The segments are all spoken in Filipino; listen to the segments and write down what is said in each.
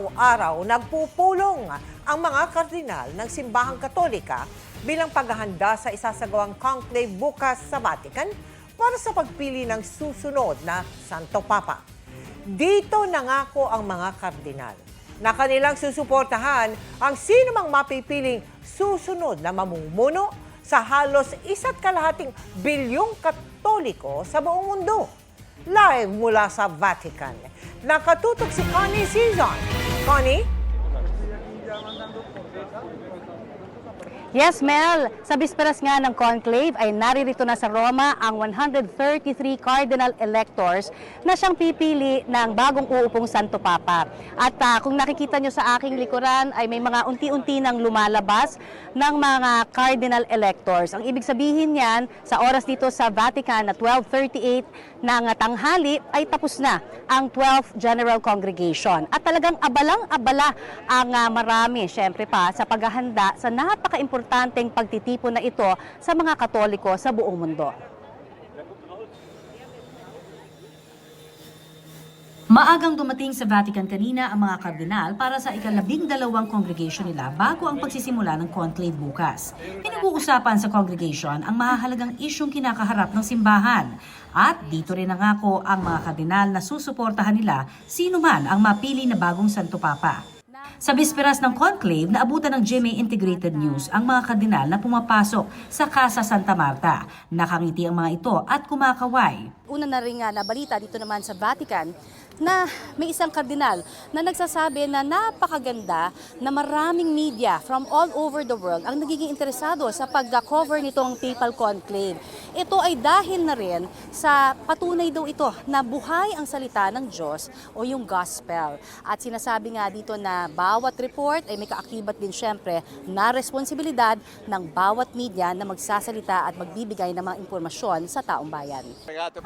araw-araw nagpupulong ang mga kardinal ng simbahang katolika bilang paghahanda sa isasagawang conclave bukas sa Vatican para sa pagpili ng susunod na Santo Papa. Dito nangako ang mga kardinal na kanilang susuportahan ang sino mang mapipiling susunod na mamumuno sa halos isa't kalahating bilyong katoliko sa buong mundo. Live mula sa Vatican, nakatutok si Connie Season. Connie? Yes, Mel. Sa bisperas nga ng conclave ay naririto na sa Roma ang 133 cardinal electors na siyang pipili ng bagong uupong Santo Papa. At ah, kung nakikita nyo sa aking likuran ay may mga unti-unti nang lumalabas ng mga cardinal electors. Ang ibig sabihin niyan, sa oras dito sa Vatican na 12.38 ng tanghali ay tapos na ang 12th General Congregation. At talagang abalang-abala ang ah, marami, syempre pa, sa paghahanda sa napaka-importanteng pagtitipon na ito sa mga Katoliko sa buong mundo. Maagang dumating sa Vatican kanina ang mga kardinal para sa ikalabing dalawang congregation nila bago ang pagsisimula ng conclave bukas. Pinag-uusapan sa congregation ang mahahalagang isyong kinakaharap ng simbahan. At dito rin nangako ang mga kardinal na susuportahan nila sino man ang mapili na bagong Santo Papa. Sa bisperas ng conclave, naabutan ng GMA Integrated News ang mga kardinal na pumapasok sa Casa Santa Marta. Nakangiti ang mga ito at kumakaway. Una na rin nga na balita dito naman sa Vatican na may isang kardinal na nagsasabi na napakaganda na maraming media from all over the world ang nagiging interesado sa pag-cover nitong papal conclave. Ito ay dahil na rin sa patunay daw ito na buhay ang salita ng Diyos o yung gospel. At sinasabi nga dito na bawat report ay may kaakibat din syempre na responsibilidad ng bawat media na magsasalita at magbibigay ng mga impormasyon sa taong bayan.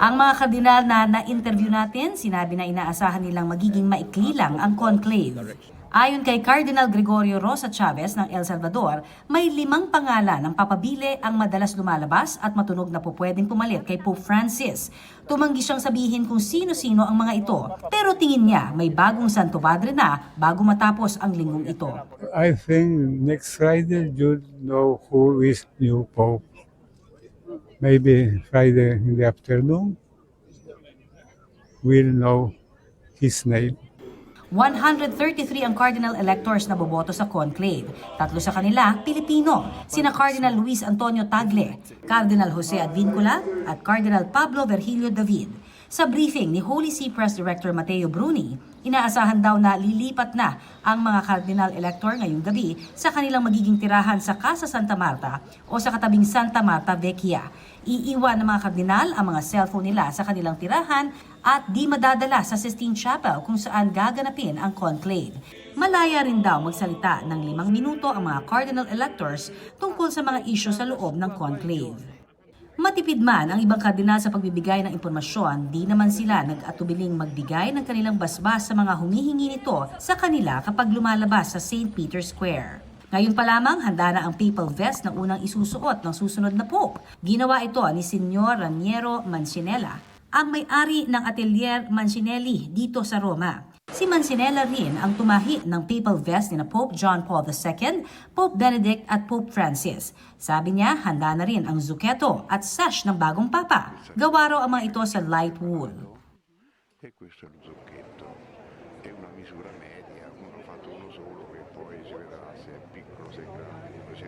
Ang mga kardinal na na-interview natin, sinabi na inaasahan nilang magiging maikli lang ang conclave. Ayon kay Cardinal Gregorio Rosa Chavez ng El Salvador, may limang pangalan ng papabili ang madalas lumalabas at matunog na po pwedeng pumalit kay Pope Francis. Tumanggi siyang sabihin kung sino-sino ang mga ito, pero tingin niya may bagong Santo Padre na bago matapos ang linggong ito. I think next Friday you'll know who is new Pope. Maybe Friday in the afternoon, we'll know his name. 133 ang cardinal electors na boboto sa conclave. Tatlo sa kanila, Pilipino, sina Cardinal Luis Antonio Tagle, Cardinal Jose Advincula at Cardinal Pablo Virgilio David. Sa briefing ni Holy See Press Director Mateo Bruni, inaasahan daw na lilipat na ang mga cardinal elector ngayong gabi sa kanilang magiging tirahan sa Casa Santa Marta o sa katabing Santa Marta Vecchia. Iiwan ng mga kardinal ang mga cellphone nila sa kanilang tirahan at di madadala sa Sistine Chapel kung saan gaganapin ang conclave. Malaya rin daw magsalita ng limang minuto ang mga cardinal electors tungkol sa mga isyu sa loob ng conclave. Matipid man ang ibang kardinal sa pagbibigay ng impormasyon, di naman sila nag-atubiling magbigay ng kanilang basbas sa mga humihingi nito sa kanila kapag lumalabas sa St. Peter's Square. Ngayon pa lamang, handa na ang papal vest na unang isusuot ng susunod na pope. Ginawa ito ni Senyor Raniero Mancinella, ang may-ari ng Atelier Mancinelli dito sa Roma. Si Mancinella rin ang tumahi ng papal vest ni na Pope John Paul II, Pope Benedict at Pope Francis. Sabi niya, handa na rin ang zuchetto at sash ng bagong papa. Gawa raw ang mga ito sa light wool. E questo è lo zucchetto, è una misura media, uno ha fatto uno solo che poi si vedrà se è piccolo, se è grande, si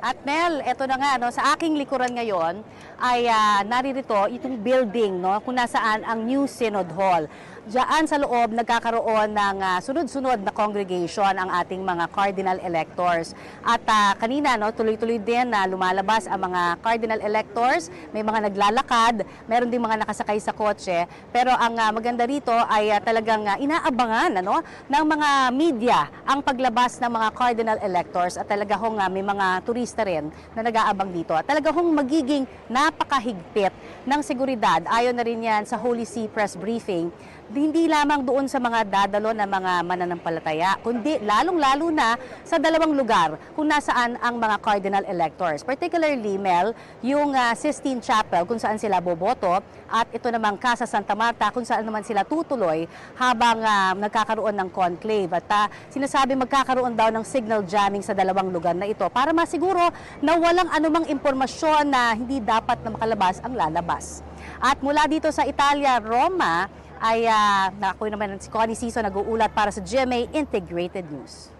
At Mel, eto na nga, no, sa aking likuran ngayon ay ah, naririto itong building no, kung nasaan ang New Synod Hall. Diyan sa loob nagkakaroon ng ah, sunod-sunod na congregation ang ating mga cardinal electors. At ah, kanina no, tuloy-tuloy din na lumalabas ang mga cardinal electors, may mga naglalakad, meron din mga nakasakay sa kotse. Pero ang ah, maganda rito ay ah, talagang ah, inaabangan ano, ng mga media ang paglabas ng mga cardinal electors at talaga hong ah, may mga turista rin na nag-aabang dito. At talaga hong magiging napakahigpit ng seguridad. Ayon na rin yan sa Holy See Press Briefing hindi lamang doon sa mga dadalo na mga mananampalataya, kundi lalong-lalo na sa dalawang lugar kung nasaan ang mga cardinal electors. Particularly, Mel, yung ah, Sistine Chapel kung saan sila boboto at ito namang Casa Santa Marta kung saan naman sila tutuloy habang ah, nagkakaroon ng conclave. At ah, sinasabi magkakaroon daw ng signal jamming sa dalawang lugar na ito para masiguro na walang anumang impormasyon na hindi dapat na makalabas ang lalabas. At mula dito sa Italia, Roma, ay uh, ako naman si Connie Siso nag-uulat para sa GMA Integrated News.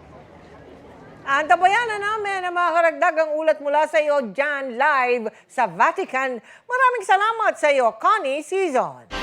Antabayanan namin ang mga karagdagang ulat mula sa iyo dyan live sa Vatican. Maraming salamat sa iyo, Connie Season.